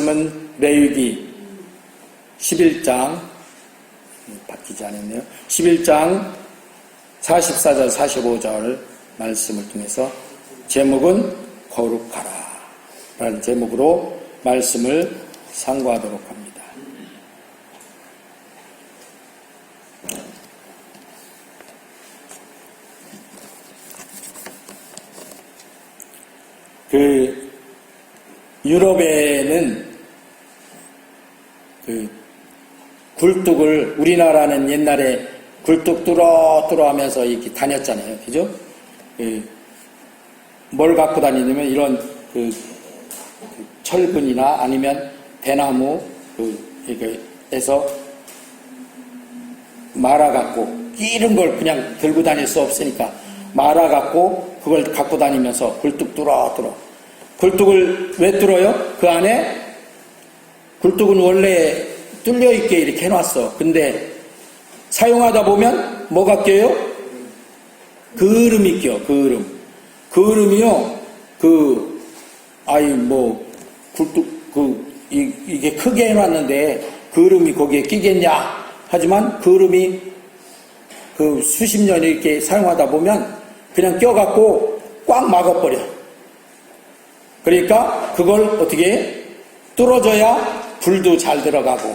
말씀은 레위기 11장 바뀌지 않았네요. 11장 44절 45절 말씀을 통해서 제목은 거룩하라 라는 제목으로 말씀을 상고하도록 합니다. 그 유럽에는 그 굴뚝을 우리나라는 옛날에 굴뚝 뚫어 뚫어 하면서 이렇게 다녔잖아요. 그죠? 그, 뭘 갖고 다니냐면 이런 그, 그 철근이나 아니면 대나무 그 해서 말아 갖고 이런 걸 그냥 들고 다닐 수 없으니까 말아 갖고 그걸 갖고 다니면서 굴뚝 뚫어 뚫어 굴뚝을 왜 뚫어요? 그 안에 굴뚝은 원래 뚫려 있게 이렇게 해놨어. 근데 사용하다 보면 뭐가 껴요? 그름이 껴. 그름. 그름이요. 그 아이 뭐 굴뚝 그 이, 이게 크게 해놨는데 그름이 거기에 끼겠냐? 하지만 그름이 그 수십 년 이렇게 사용하다 보면 그냥 껴갖고 꽉 막아버려. 그러니까 그걸 어떻게 해? 뚫어져야 불도 잘 들어가고,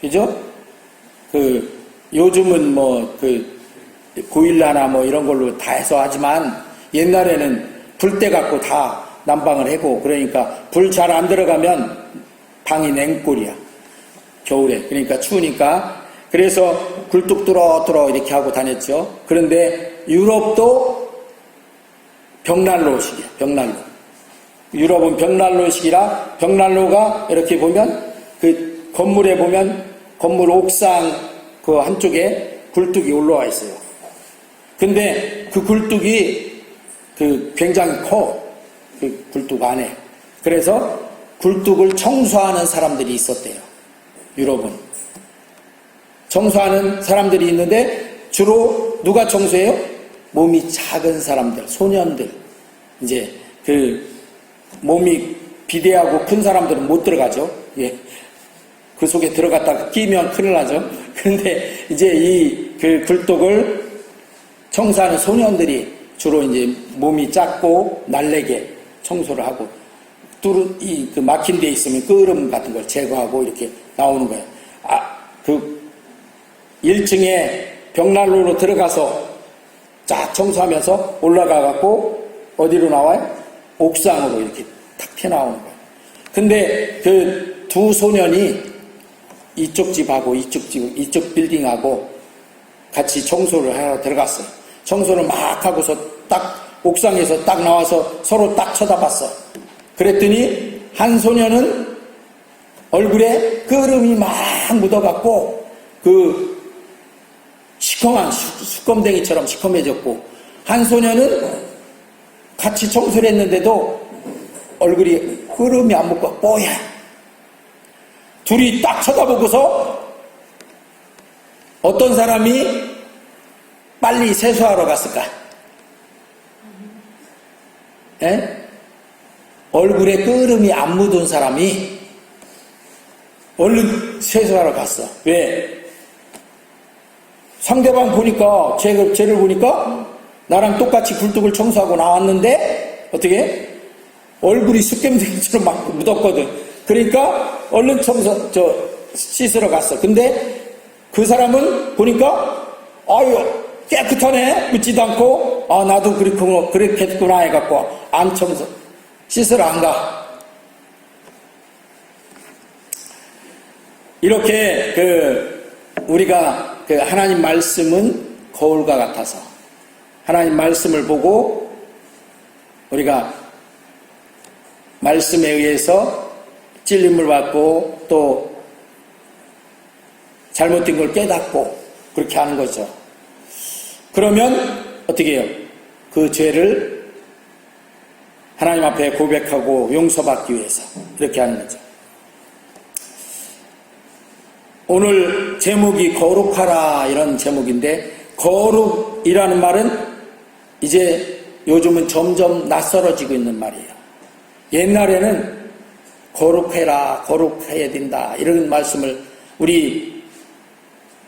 그죠? 그, 요즘은 뭐, 그, 고일라나 뭐 이런 걸로 다 해서 하지만 옛날에는 불때 갖고 다 난방을 해고 그러니까 불 잘 안 들어가면 방이 냉골이야. 겨울에. 그러니까 추우니까. 그래서 굴뚝 뚫어 뚫어 이렇게 하고 다녔죠. 그런데 유럽도 벽난로식이야. 벽난로. 유럽은 벽난로식이라 벽난로가 이렇게 보면 그 건물에 보면 건물 옥상 그 한쪽에 굴뚝이 올라와 있어요. 근데 그 굴뚝이 그 굉장히 커. 그 굴뚝 안에. 그래서 굴뚝을 청소하는 사람들이 있었대요. 유럽은. 청소하는 사람들이 있는데 주로 누가 청소해요? 몸이 작은 사람들, 소년들. 이제 그 몸이 비대하고 큰 사람들은 못 들어가죠. 예. 그 속에 들어갔다가 끼면 큰일 나죠. 그런데 이제 이 그 굴뚝을 청소하는 소년들이 주로 이제 몸이 작고 날래게 청소를 하고 뚫은 이 그 막힌 데 있으면 끄름 같은 걸 제거하고 이렇게 나오는 거예요. 아, 그 1층에 벽난로로 들어가서 쫙 청소하면서 올라가 갖고 어디로 나와요? 옥상으로 이렇게 탁 튀어나오는 거예요. 근데 그 두 소년이 이쪽 집하고 이쪽 집, 이쪽 빌딩하고 같이 청소를 하러 들어갔어요. 청소를 막 하고서 딱 옥상에서 딱 나와서 서로 딱 쳐다봤어. 그랬더니 한 소년은 얼굴에 끄름이 막 묻어갖고 그 시커먼 수검댕이처럼 시커매졌고 한 소년은 같이 청소를 했는데도 얼굴이 흐름이 안 묻고 뽀야. 둘이 딱 쳐다보고서 어떤 사람이 빨리 세수하러 갔을까? 에? 얼굴에 끄름이 안 묻은 사람이 얼른 세수하러 갔어. 왜? 상대방 보니까, 쟤를, 쟤를 보니까 나랑 똑같이 굴뚝을 청소하고 나왔는데, 어떻게? 얼굴이 습겜생처럼 막 묻었거든. 그러니까 얼른 청소, 저, 씻으러 갔어. 근데 그 사람은 보니까, 아유, 깨끗하네? 묻지도 않고, 아, 나도 그렇고, 그렇겠구나 해갖고, 안 청소, 씻으러 안 가. 이렇게 그, 우리가 그 하나님 말씀은 거울과 같아서, 하나님 말씀을 보고, 우리가 말씀에 의해서 찔림을 받고 또 잘못된 걸 깨닫고 그렇게 하는 거죠. 그러면 어떻게 해요? 그 죄를 하나님 앞에 고백하고 용서받기 위해서 이렇게 하는 거죠. 오늘 제목이 거룩하라 이런 제목인데 거룩이라는 말은 이제 요즘은 점점 낯설어지고 있는 말이에요. 옛날에는 거룩해라, 거룩해야 된다. 이런 말씀을 우리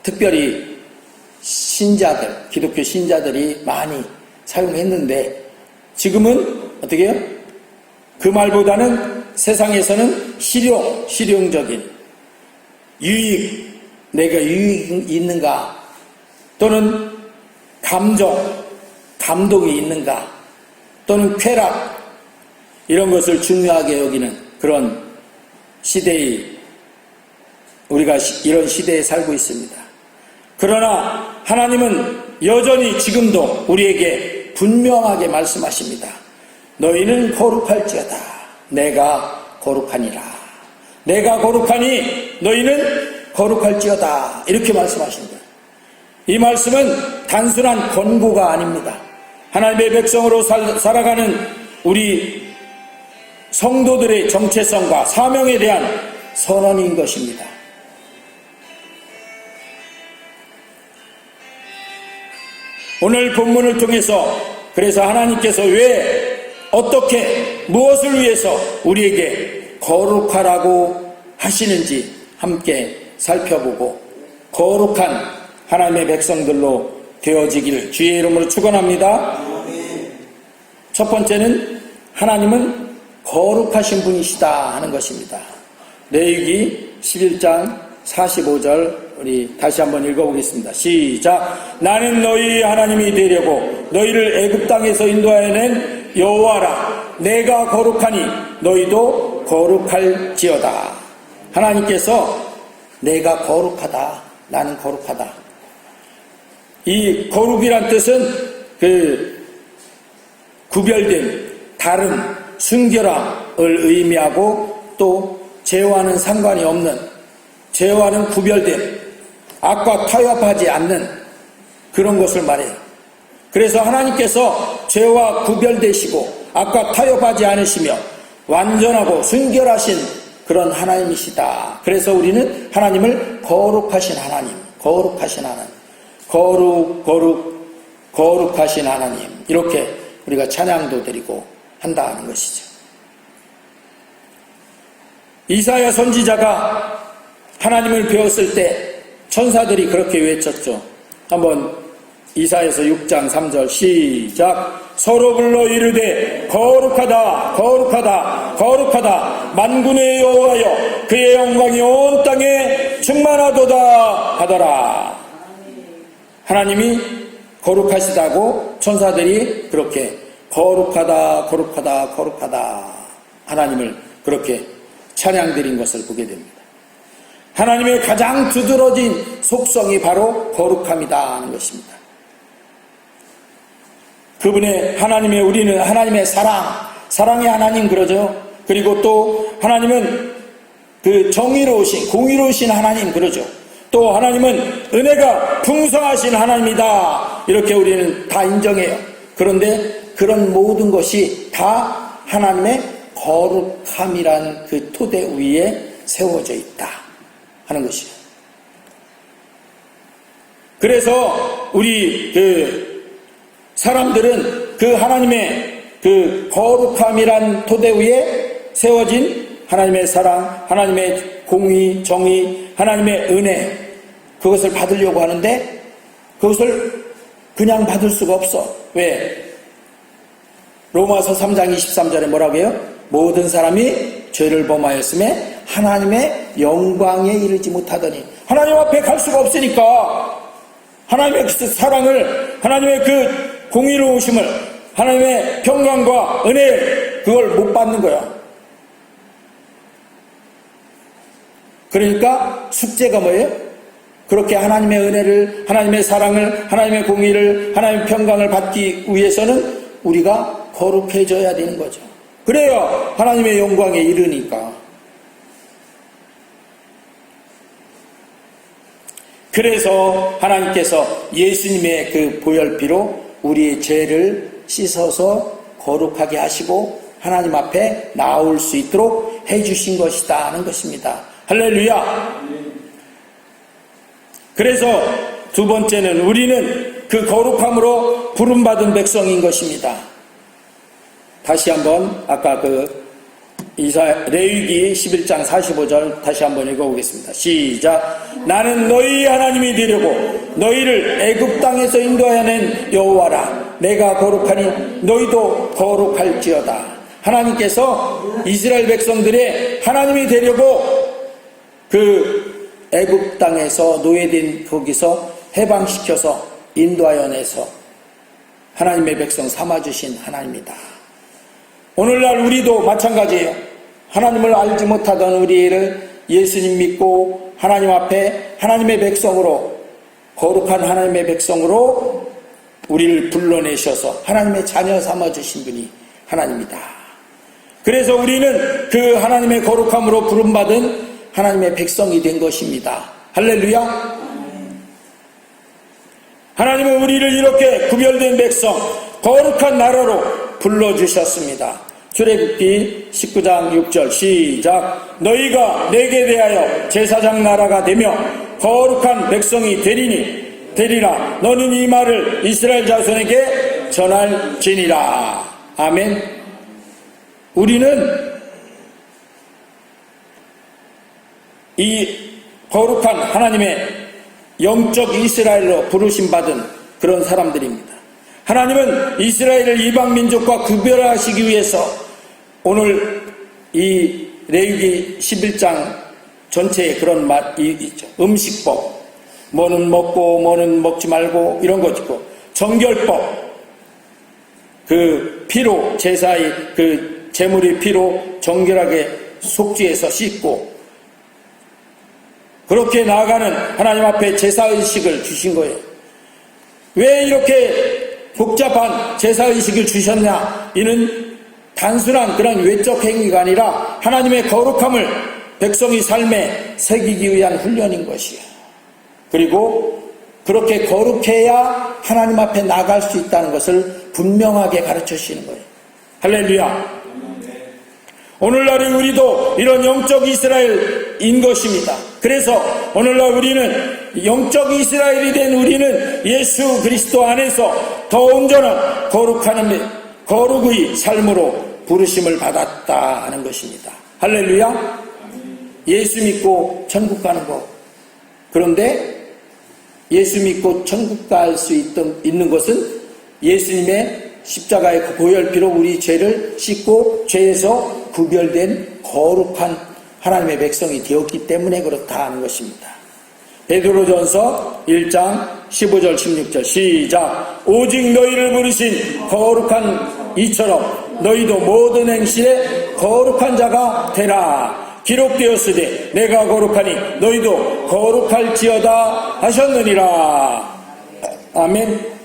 특별히 신자들, 기독교 신자들이 많이 사용했는데 지금은 어떻게 해요? 그 말보다는 세상에서는 실용, 실용적인 유익, 내가 유익이 있는가 또는 감정, 감동이 있는가 또는 쾌락 이런 것을 중요하게 여기는 그런 시대의 우리가 시- 이런 시대에 살고 있습니다. 그러나 하나님은 여전히 지금도 우리에게 분명하게 말씀하십니다. 너희는 거룩할지어다. 내가 거룩하니라. 내가 거룩하니 너희는 거룩할지어다. 이렇게 말씀하십니다. 이 말씀은 단순한 권고가 아닙니다. 하나님의 백성으로 살, 살아가는 우리 성도들의 정체성과 사명에 대한 선언인 것입니다. 오늘 본문을 통해서 그래서 하나님께서 왜 어떻게 무엇을 위해서 우리에게 거룩하라고 하시는지 함께 살펴보고 거룩한 하나님의 백성들로 되어지기를 주의 이름으로 축원합니다. 첫 번째는 하나님은 거룩하신 분이시다 하는 것입니다. 레위기 11장 45절 우리 다시 한번 읽어보겠습니다. 시작. 나는 너희 하나님이 되려고 너희를 애굽 땅에서 인도하여낸 여호와라. 내가 거룩하니 너희도 거룩할지어다. 하나님께서 내가 거룩하다. 나는 거룩하다. 이 거룩이란 뜻은 그 구별된 다른 순결함을 의미하고 또 죄와는 상관이 없는 죄와는 구별된 악과 타협하지 않는 그런 것을 말해요. 그래서 하나님께서 죄와 구별되시고 악과 타협하지 않으시며 완전하고 순결하신 그런 하나님이시다. 그래서 우리는 하나님을 거룩하신 하나님, 거룩하신 하나님, 거룩, 거룩, 거룩하신 하나님 이렇게 우리가 찬양도 드리고 한다는 것이죠. 이사야 선지자가 하나님을 배웠을 때 천사들이 그렇게 외쳤죠. 한번 이사에서 6장 3절 시작 서로 불러 이르되 거룩하다 거룩하다 거룩하다 만군의 여호와여 그의 영광이 온 땅에 충만하도다 하더라 하나님이 거룩하시다고 천사들이 그렇게 거룩하다 거룩하다 거룩하다 하나님을 그렇게 찬양 드린 것을 보게 됩니다. 하나님의 가장 두드러진 속성이 바로 거룩함이다 하는 것입니다. 그분의 하나님의 우리는 하나님의 사랑, 사랑의 하나님 그러죠. 그리고 또 하나님은 그 정의로우신, 공의로우신 하나님 그러죠. 또 하나님은 은혜가 풍성하신 하나님이다. 이렇게 우리는 다 인정해요. 그런데 그런 모든 것이 다 하나님의 거룩함이란 그 토대 위에 세워져 있다. 하는 것이에요. 그래서 우리 그 사람들은 그 하나님의 그 거룩함이란 토대 위에 세워진 하나님의 사랑, 하나님의 공의, 정의, 하나님의 은혜, 그것을 받으려고 하는데 그것을 그냥 받을 수가 없어. 왜? 로마서 3장 23절에 뭐라고 해요? 모든 사람이 죄를 범하였음에 하나님의 영광에 이르지 못하더니 하나님 앞에 갈 수가 없으니까 하나님의 그 사랑을 하나님의 그 공의로우심을 하나님의 평강과 은혜 그걸 못 받는 거야. 그러니까 숙제가 뭐예요? 그렇게 하나님의 은혜를 하나님의 사랑을 하나님의 공의를 하나님의 평강을 받기 위해서는 우리가 거룩해져야 되는 거죠. 그래야 하나님의 영광에 이르니까. 그래서 하나님께서 예수님의 그 보혈피로 우리의 죄를 씻어서 거룩하게 하시고 하나님 앞에 나올 수 있도록 해주신 것이다 하는 것입니다. 할렐루야! 그래서 두 번째는 우리는 그 거룩함으로 부름받은 백성인 것입니다. 다시 한번 아까 그 이사 레위기 11장 45절 다시 한번 읽어보겠습니다. 시작. 나는 너희 하나님이 되려고 너희를 애굽 땅에서 인도하여 낸 여호와라. 내가 거룩하니 너희도 거룩할지어다. 하나님께서 이스라엘 백성들의 하나님이 되려고 그 애굽 땅에서 노예된 거기서 해방시켜서 인도하여 내서 하나님의 백성 삼아주신 하나님이다. 오늘날 우리도 마찬가지예요. 하나님을 알지 못하던 우리를 예수님 믿고 하나님 앞에 하나님의 백성으로 거룩한 하나님의 백성으로 우리를 불러내셔서 하나님의 자녀 삼아 주신 분이 하나님이다. 그래서 우리는 그 하나님의 거룩함으로 부름 받은 하나님의 백성이 된 것입니다. 할렐루야. 하나님은 우리를 이렇게 구별된 백성, 거룩한 나라로 불러주셨습니다. 출애굽기 19장 6절. 시작. 너희가 내게 대하여 제사장 나라가 되며 거룩한 백성이 되리니 되리라. 너는 이 말을 이스라엘 자손에게 전할지니라. 아멘. 우리는 이 거룩한 하나님의 영적 이스라엘로 부르심 받은 그런 사람들입니다. 하나님은 이스라엘을 이방 민족과 구별하시기 위해서 오늘 이 레위기 11장 전체에 그런 말이 있죠. 음식법, 뭐는 먹고 뭐는 먹지 말고 이런 것 있고 정결법, 그 피로 제사의 그 제물의 피로 정결하게 속죄해서 씻고 그렇게 나아가는 하나님 앞에 제사의식을 주신 거예요. 왜 이렇게 복잡한 제사의식을 주셨냐? 이는 단순한 그런 외적 행위가 아니라 하나님의 거룩함을 백성이 삶에 새기기 위한 훈련인 것이에요. 그리고 그렇게 거룩해야 하나님 앞에 나갈 수 있다는 것을 분명하게 가르쳐 주시는 거예요. 할렐루야. 오늘날의 우리도 이런 영적 이스라엘인 것입니다. 그래서 오늘날 우리는 영적 이스라엘이 된 우리는 예수 그리스도 안에서 더 온전한 거룩하는 거룩의 삶으로 부르심을 받았다 하는 것입니다. 할렐루야. 예수 믿고 천국 가는 것. 그런데 예수 믿고 천국 갈 수 있는 것은 예수님의 십자가의 그 보혈피로 우리 죄를 씻고 죄에서 구별된 거룩한 하나님의 백성이 되었기 때문에 그렇다 하는 것입니다. 베드로전서 1장 15절 16절 시작 오직 너희를 부르신 거룩한 이처럼 너희도 모든 행실에 거룩한 자가 되라. 기록되었으되 내가 거룩하니 너희도 거룩할지어다 하셨느니라. 아멘.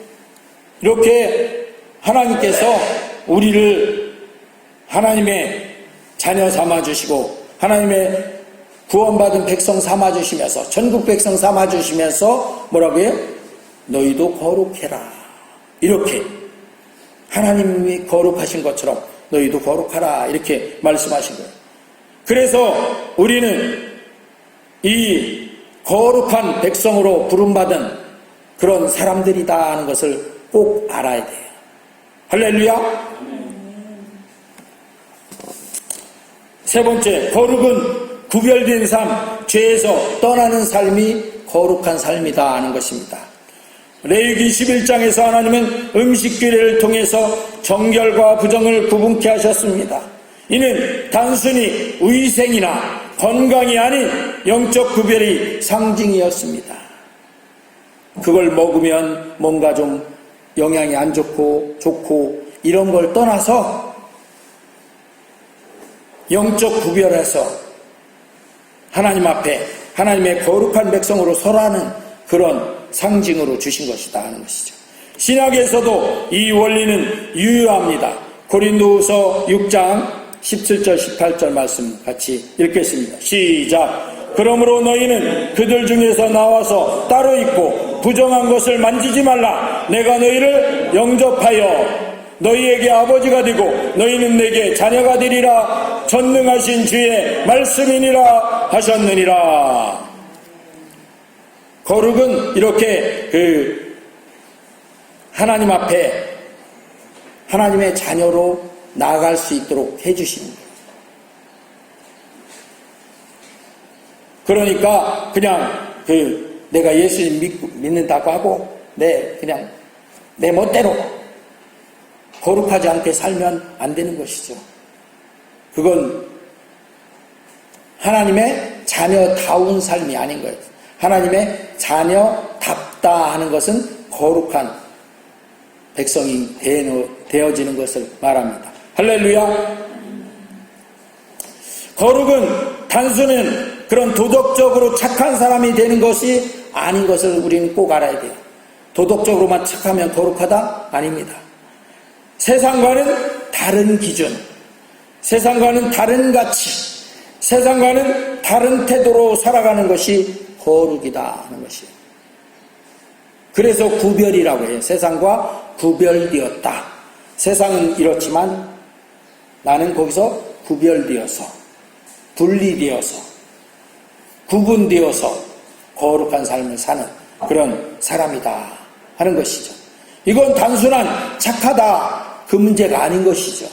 이렇게 하나님께서 우리를 하나님의 자녀 삼아주시고 하나님의 구원받은 백성 삼아주시면서 전국 백성 삼아주시면서 뭐라고 해요? 너희도 거룩해라. 이렇게 하나님이 거룩하신 것처럼 너희도 거룩하라 이렇게 말씀하신 거예요. 그래서 우리는 이 거룩한 백성으로 부름받은 그런 사람들이다 하는 것을 꼭 알아야 돼요. 할렐루야. 세 번째, 거룩은 구별된 삶, 죄에서 떠나는 삶이 거룩한 삶이다 하는 것입니다. 레위기 11장에서 하나님은 음식 규례를 통해서 정결과 부정을 구분케 하셨습니다. 이는 단순히 위생이나 건강이 아닌 영적 구별이 상징이었습니다. 그걸 먹으면 뭔가 좀 영양이 안 좋고 좋고 이런 걸 떠나서 영적 구별해서 하나님 앞에 하나님의 거룩한 백성으로 설하는 그런 상징으로 주신 것이다 하는 것이죠. 신학에서도 이 원리는 유효합니다. 고린도후서 6장 17절 18절 말씀 같이 읽겠습니다. 시작. 그러므로 너희는 그들 중에서 나와서 따로 있고 부정한 것을 만지지 말라. 내가 너희를 영접하여 너희에게 아버지가 되고 너희는 내게 자녀가 되리라 전능하신 주의 말씀이니라 하셨느니라. 거룩은 이렇게 그 하나님 앞에 하나님의 자녀로 나아갈 수 있도록 해주십니다. 그러니까 그냥 그 내가 예수님 믿고, 믿는다고 하고 내 그냥 내 멋대로 거룩하지 않게 살면 안 되는 것이죠. 그건 하나님의 자녀다운 삶이 아닌 거예요. 하나님의 자녀 답다 하는 것은 거룩한 백성이 되어지는 것을 말합니다. 할렐루야. 거룩은 단순한 그런 도덕적으로 착한 사람이 되는 것이 아닌 것을 우리는 꼭 알아야 돼요. 도덕적으로만 착하면 거룩하다? 아닙니다. 세상과는 다른 기준, 세상과는 다른 가치, 세상과는 다른 태도로 살아가는 것이 거룩이다 하는 것이에요. 그래서 구별이라고 해요. 세상과 구별되었다. 세상은 이렇지만 나는 거기서 구별되어서, 분리되어서, 구분되어서 거룩한 삶을 사는 그런 사람이다 하는 것이죠. 이건 단순한 착하다 그 문제가 아닌 것이죠.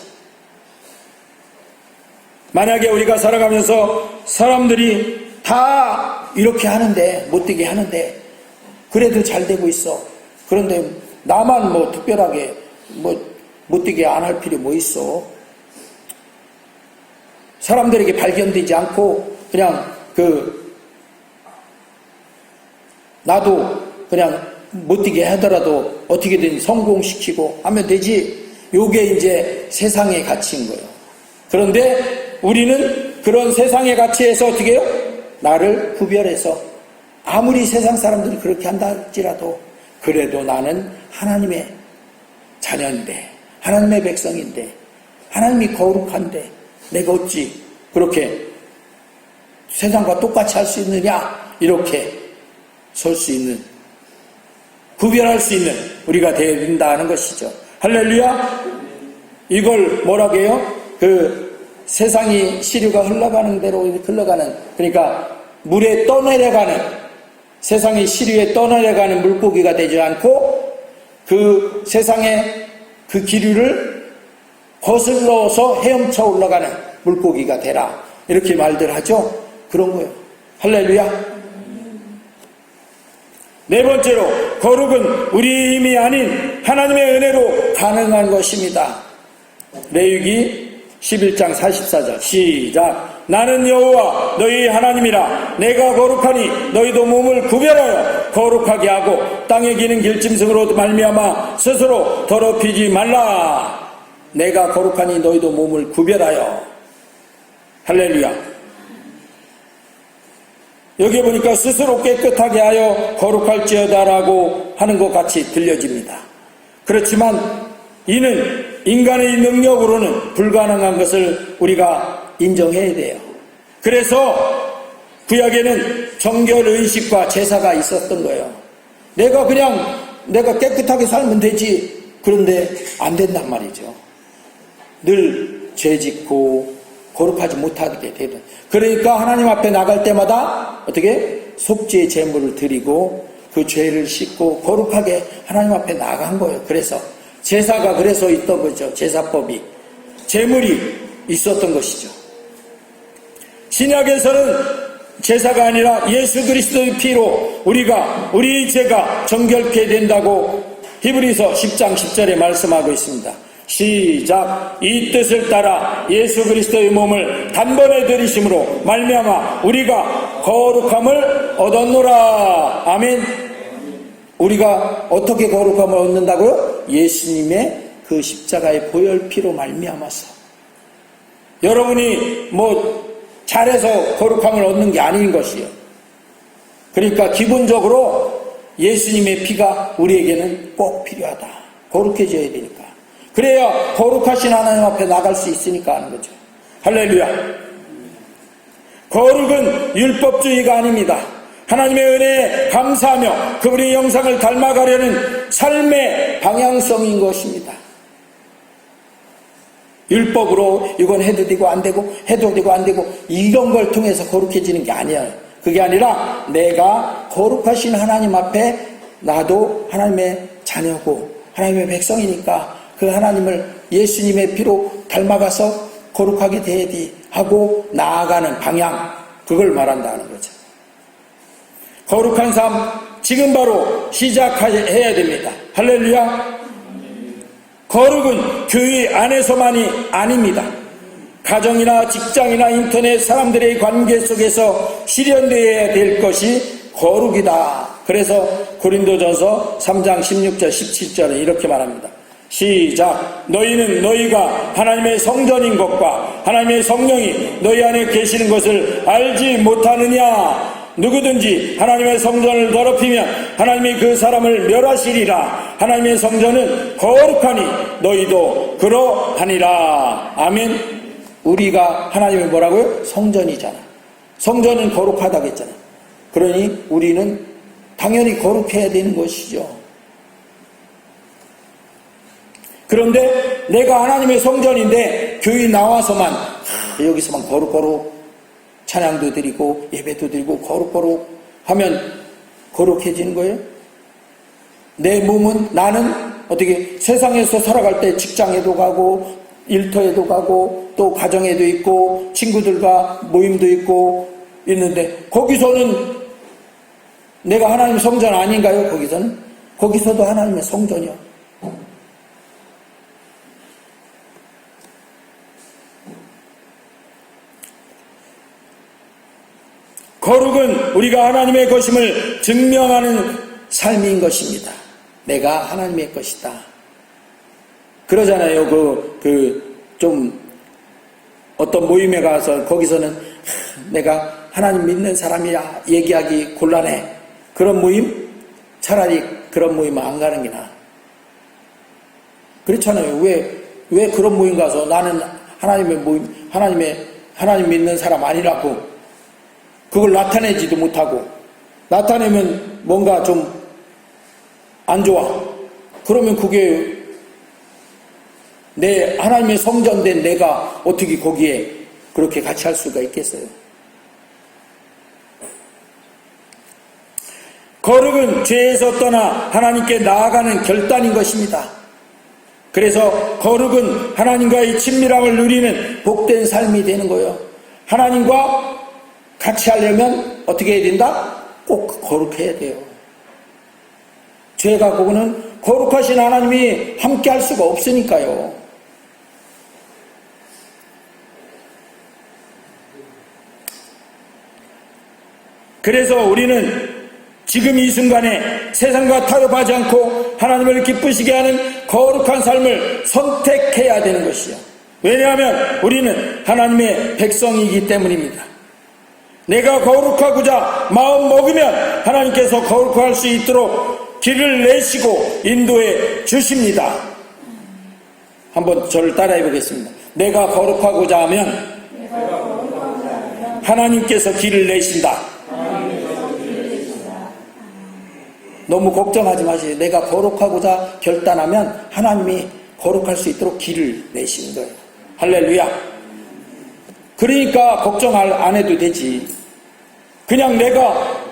만약에 우리가 살아가면서 사람들이 다 이렇게 하는데 못되게 하는데 그래도 잘 되고 있어. 그런데 나만 뭐 특별하게 뭐 못되게 안 할 필요 뭐 있어. 사람들에게 발견되지 않고 그냥 그 나도 그냥 못되게 하더라도 어떻게든 성공시키고 하면 되지. 요게 이제 세상의 가치인 거예요. 그런데 우리는 그런 세상의 가치에서 어떻게 해요? 나를 구별해서 아무리 세상 사람들이 그렇게 한다 할지라도 그래도 나는 하나님의 자녀인데 하나님의 백성인데 하나님이 거룩한데 내가 어찌 그렇게 세상과 똑같이 할 수 있느냐 이렇게 설 수 있는 구별할 수 있는 우리가 되어야 된다는 것이죠. 할렐루야. 이걸 뭐라고 해요? 그 세상이 시류가 흘러가는 대로 흘러가는 그러니까 물에 떠내려가는 세상의 시류에 떠내려가는 물고기가 되지 않고 그 세상의 그 기류를 거슬러서 헤엄쳐 올라가는 물고기가 되라 이렇게 말들 하죠. 그런 거예요. 할렐루야. 네 번째로 거룩은 우리 힘이 아닌 하나님의 은혜로 가능한 것입니다. 레위기 11장 44절. 시작. 나는 여호와 너희 하나님이라. 내가 거룩하니 너희도 몸을 구별하여 거룩하게 하고 땅에 기는 길짐승으로 말미암아 스스로 더럽히지 말라. 내가 거룩하니 너희도 몸을 구별하여. 할렐루야. 여기 보니까 스스로 깨끗하게 하여 거룩할지어다라고 하는 것 같이 들려집니다. 그렇지만 이는 인간의 능력으로는 불가능한 것을 우리가 인정해야 돼요. 그래서 구약에는 정결 의식과 제사가 있었던 거예요. 내가 그냥 내가 깨끗하게 살면 되지. 그런데 안 된단 말이죠. 늘 죄 짓고 거룩하지 못하게 되는. 그러니까 하나님 앞에 나갈 때마다 어떻게 속죄의 제물을 드리고 그 죄를 씻고 거룩하게 하나님 앞에 나간 거예요. 그래서 제사가 그래서 있던 거죠. 제사법이 제물이 있었던 것이죠. 신약에서는 제사가 아니라 예수 그리스도의 피로 우리가 우리 죄가 정결케 된다고 히브리서 10장 10절에 말씀하고 있습니다. 시작 이 뜻을 따라 예수 그리스도의 몸을 단번에 들이심으로 말미암아 우리가 거룩함을 얻었노라 아멘 우리가 어떻게 거룩함을 얻는다고요? 예수님의 그 십자가의 보혈 피로 말미암아서 여러분이 뭐 잘해서 거룩함을 얻는 게 아닌 것이요 그러니까 기본적으로 예수님의 피가 우리에게는 꼭 필요하다 거룩해져야 되니까 그래야 거룩하신 하나님 앞에 나갈 수 있으니까 하는 거죠. 할렐루야. 거룩은 율법주의가 아닙니다. 하나님의 은혜에 감사하며 그분의 영상을 닮아가려는 삶의 방향성인 것입니다. 율법으로 이건 해도 되고 안 되고 해도 되고 안 되고 이런 걸 통해서 거룩해지는 게 아니에요. 그게 아니라 내가 거룩하신 하나님 앞에 나도 하나님의 자녀고 하나님의 백성이니까 그 하나님을 예수님의 피로 닮아가서 거룩하게 되야지 하고 나아가는 방향 그걸 말한다는 거죠. 거룩한 삶 지금 바로 시작해야 됩니다. 할렐루야. 거룩은 교회 안에서만이 아닙니다. 가정이나 직장이나 인터넷 사람들의 관계 속에서 실현되어야 될 것이 거룩이다. 그래서 고린도전서 3장 16절 17절에 이렇게 말합니다. 시작. 너희는 너희가 하나님의 성전인 것과 하나님의 성령이 너희 안에 계시는 것을 알지 못하느냐? 누구든지 하나님의 성전을 더럽히면 하나님이 그 사람을 멸하시리라. 하나님의 성전은 거룩하니 너희도 그러하니라. 아멘. 우리가 하나님의 뭐라고요? 성전이잖아. 성전은 거룩하다고 했잖아. 그러니 우리는 당연히 거룩해야 되는 것이죠. 그런데 내가 하나님의 성전인데 교회 나와서만 하, 여기서만 거룩거룩 찬양도 드리고 예배도 드리고 거룩거룩 하면 거룩해지는 거예요? 내 몸은 나는 어떻게 세상에서 살아갈 때 직장에도 가고 일터에도 가고 또 가정에도 있고 친구들과 모임도 있고 있는데 거기서는 내가 하나님 성전 아닌가요? 거기서는 거기서도 하나님의 성전이요. 거룩은 우리가 하나님의 것임을 증명하는 삶인 것입니다. 내가 하나님의 것이다. 그러잖아요. 그, 그, 좀, 어떤 모임에 가서 거기서는 하, 내가 하나님 믿는 사람이야 얘기하기 곤란해. 그런 모임? 차라리 그런 모임 안 가는 게 나아. 그렇잖아요. 왜, 왜 그런 모임 가서 나는 하나님의 모임, 하나님의, 하나님 믿는 사람 아니라고 그걸 나타내지도 못하고 나타내면 뭔가 좀 안 좋아. 그러면 그게 내 하나님의 성전된 내가 어떻게 거기에 그렇게 같이 할 수가 있겠어요? 거룩은 죄에서 떠나 하나님께 나아가는 결단인 것입니다. 그래서 거룩은 하나님과의 친밀함을 누리는 복된 삶이 되는 거예요. 하나님과 같이 하려면 어떻게 해야 된다? 꼭 거룩해야 돼요. 죄가 그거는 거룩하신 하나님이 함께 할 수가 없으니까요. 그래서 우리는 지금 이 순간에 세상과 타협하지 않고 하나님을 기쁘시게 하는 거룩한 삶을 선택해야 되는 것이요. 왜냐하면 우리는 하나님의 백성이기 때문입니다. 내가 거룩하고자 마음 먹으면 하나님께서 거룩할 수 있도록 길을 내시고 인도해 주십니다. 한번 저를 따라해 보겠습니다. 내가 거룩하고자 하면 하나님께서 길을 내신다. 너무 걱정하지 마세요. 내가 거룩하고자 결단하면 하나님이 거룩할 수 있도록 길을 내시는 거예요. 할렐루야. 그러니까 걱정 안 해도 되지. 그냥 내가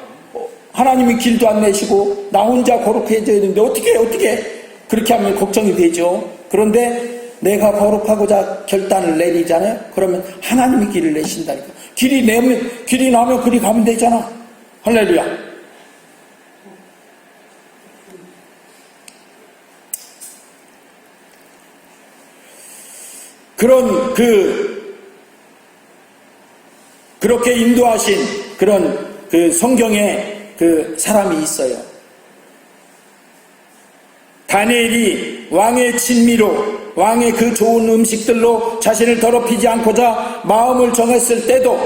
하나님이 길도 안 내시고 나 혼자 거룩해져야 되는데 어떻게 어떻게 그렇게 하면 걱정이 되죠. 그런데 내가 거룩하고자 결단을 내리잖아요. 그러면 하나님이 길을 내신다니까. 길이 내면 길이 나면 그리 가면 되잖아. 할렐루야. 그런 그 그렇게 인도하신 그런 그 성경에 그 사람이 있어요. 다니엘이 왕의 친미로 왕의 그 좋은 음식들로 자신을 더럽히지 않고자 마음을 정했을 때도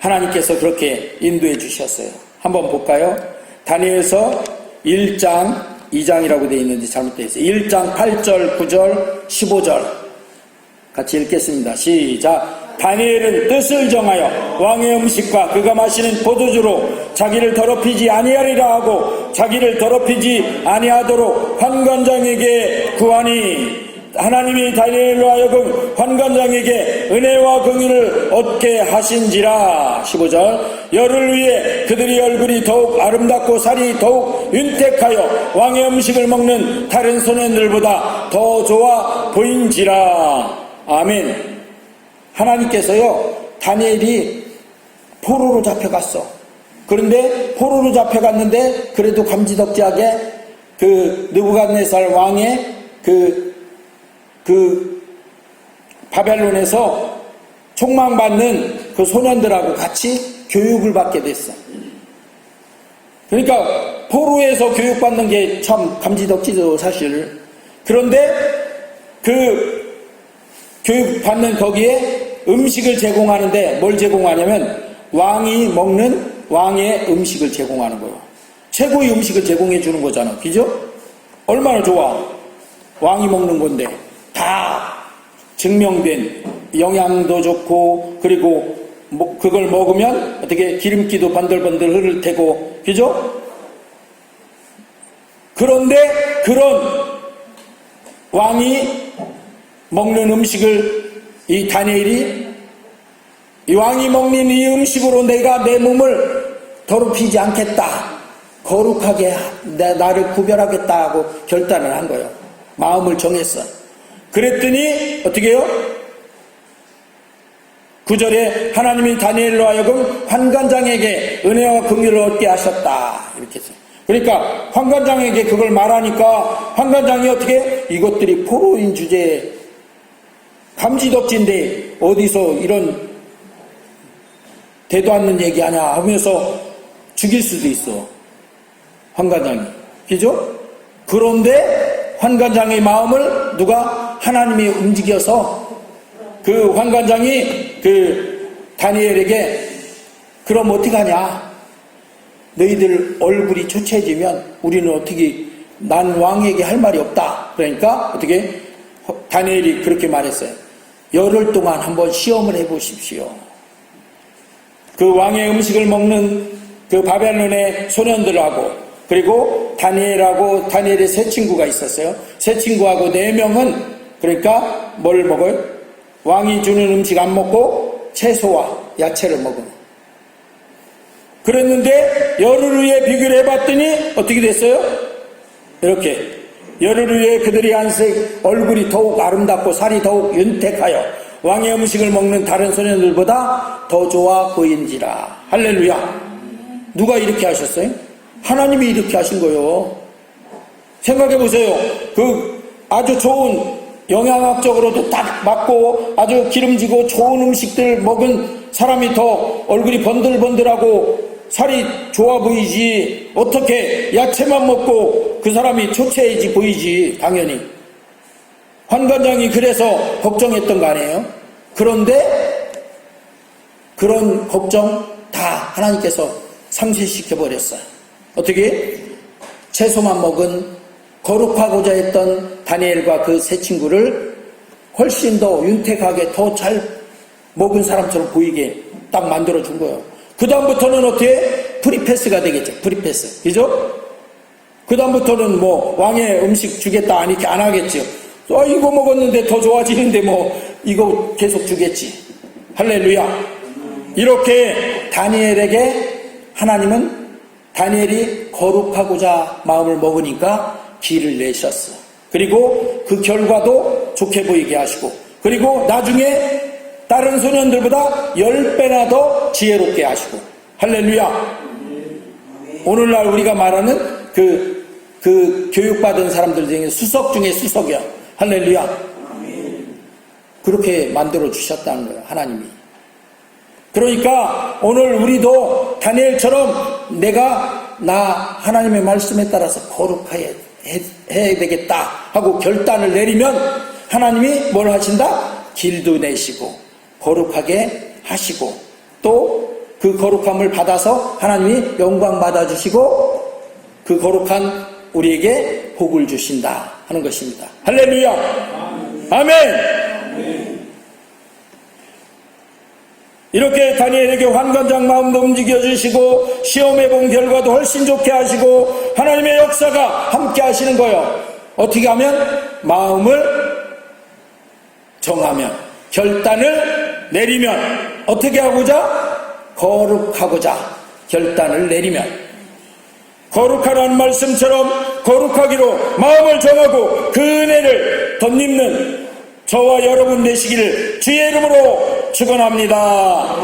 하나님께서 그렇게 인도해 주셨어요. 한번 볼까요? 다니엘서 1장 2장이라고 되어 있는지 잘못되어 있어요. 1장 8절, 9절, 15절. 같이 읽겠습니다. 시작. 다니엘은 뜻을 정하여 왕의 음식과 그가 마시는 포도주로 자기를 더럽히지 아니하리라 하고 자기를 더럽히지 아니하도록 환관장에게 구하니 하나님이 다니엘로 하여금 환관장에게 은혜와 긍휼을 얻게 하신지라. 15절. 열을 위해 그들의 얼굴이 더욱 아름답고 살이 더욱 윤택하여 왕의 음식을 먹는 다른 소년들보다 더 좋아 보인지라. 아멘 하나님께서요 다니엘이 포로로 잡혀갔어 그런데 포로로 잡혀갔는데 그래도 감지덕지하게 그 느부갓네살 왕의 그, 그 바벨론에서 총망받는 그 소년들하고 같이 교육을 받게 됐어. 그러니까 포로에서 교육받는 게 참 감지덕지죠 사실. 그런데 그 교육받는 거기에 음식을 제공하는데 뭘 제공하냐면 왕이 먹는 왕의 음식을 제공하는 거예요. 최고의 음식을 제공해 주는 거잖아. 그죠? 얼마나 좋아. 왕이 먹는 건데 다 증명된 영양도 좋고 그리고 뭐 그걸 먹으면 어떻게 기름기도 번들번들 흐를 테고 그죠? 그런데 그런 왕이 먹는 음식을 이 다니엘이 이 왕이 먹는 이 음식으로 내가 내 몸을 더럽히지 않겠다. 거룩하게 내- 나를 구별하겠다 하고 결단을 한 거예요. 마음을 정했어. 그랬더니 어떻게 해요? 구절에 하나님이 다니엘로 하여금 환관장에게 은혜와 긍휼을 얻게 하셨다. 이렇게 했어요. 그러니까 환관장에게 그걸 말하니까 환관장이 어떻게 이것들이 포로인 주제에 감지덕지인데 어디서 이런 대도 않는 얘기 하냐 하면서 죽일 수도 있어. 환관장이. 그죠? 그런데 환관장의 마음을 누가 하나님이 움직여서 그 환관장이 그 다니엘에게 그럼 어떡하냐? 너희들 얼굴이 초췌해지면 우리는 어떻게 난 왕에게 할 말이 없다. 그러니까 어떻게 다니엘이 그렇게 말했어요. 열흘 동안 한번 시험을 해 보십시오. 그 왕의 음식을 먹는 그 바벨론의 소년들하고 그리고 다니엘하고 다니엘의 세 친구가 있었어요. 세 친구하고 네 명은 그러니까 뭘 먹어요? 왕이 주는 음식 안 먹고 채소와 야채를 먹어요. 그랬는데 열흘 후에 비교를 해봤더니 어떻게 됐어요? 이렇게 열흘 후에 그들이 안색 얼굴이 더욱 아름답고 살이 더욱 윤택하여 왕의 음식을 먹는 다른 소년들보다 더 좋아 보인지라. 할렐루야. 누가 이렇게 하셨어요? 하나님이 이렇게 하신 거예요. 생각해 보세요. 그 아주 좋은 영양학적으로도 딱 맞고 아주 기름지고 좋은 음식들 먹은 사람이 더 얼굴이 번들번들하고 살이 좋아 보이지? 어떻게 야채만 먹고 그 사람이 초췌해지 보이지? 당연히. 환관장이 그래서 걱정했던 거 아니에요? 그런데 그런 걱정 다 하나님께서 상쇄시켜 버렸어요. 어떻게? 채소만 먹은 거룩하고자 했던 다니엘과 그 세 친구를 훨씬 더 윤택하게 더 잘 먹은 사람처럼 보이게 딱 만들어 준 거예요. 그 다음부터는 어떻게 프리패스가 되겠죠. 프리패스. 그죠? 그 다음부터는 뭐 왕의 음식 주겠다 안 이렇게 안 하겠죠. 아 이거 먹었는데 더 좋아지는데 뭐 이거 계속 주겠지. 할렐루야. 이렇게 다니엘에게 하나님은 다니엘이 거룩하고자 마음을 먹으니까 길을 내셨어. 그리고 그 결과도 좋게 보이게 하시고, 그리고 나중에 다른 소년들보다 열 배나 더 지혜롭게 하시고, 할렐루야. 오늘날 우리가 말하는 그, 그 교육받은 사람들 중에 수석 중에 수석이야. 할렐루야. 그렇게 만들어 주셨다는 거예요, 하나님이. 그러니까 오늘 우리도 다니엘처럼 내가 나 하나님의 말씀에 따라서 거룩하게 해, 해야 되겠다 하고 결단을 내리면 하나님이 뭘 하신다? 길도 내시고 거룩하게 하시고 또 그 거룩함을 받아서 하나님이 영광 받아주시고 그 거룩한 우리에게 복을 주신다 하는 것입니다. 할렐루야! 아멘! 이렇게 다니엘에게 환관장 마음도 움직여 주시고 시험해 본 결과도 훨씬 좋게 하시고 하나님의 역사가 함께 하시는 거예요. 어떻게 하면 마음을 정하면 결단을 내리면 어떻게 하고자? 거룩하고자. 결단을 내리면. 거룩하라는 말씀처럼 거룩하기로 마음을 정하고 그 은혜를 덧입는 저와 여러분 되시기를 주의 이름으로 축원합니다.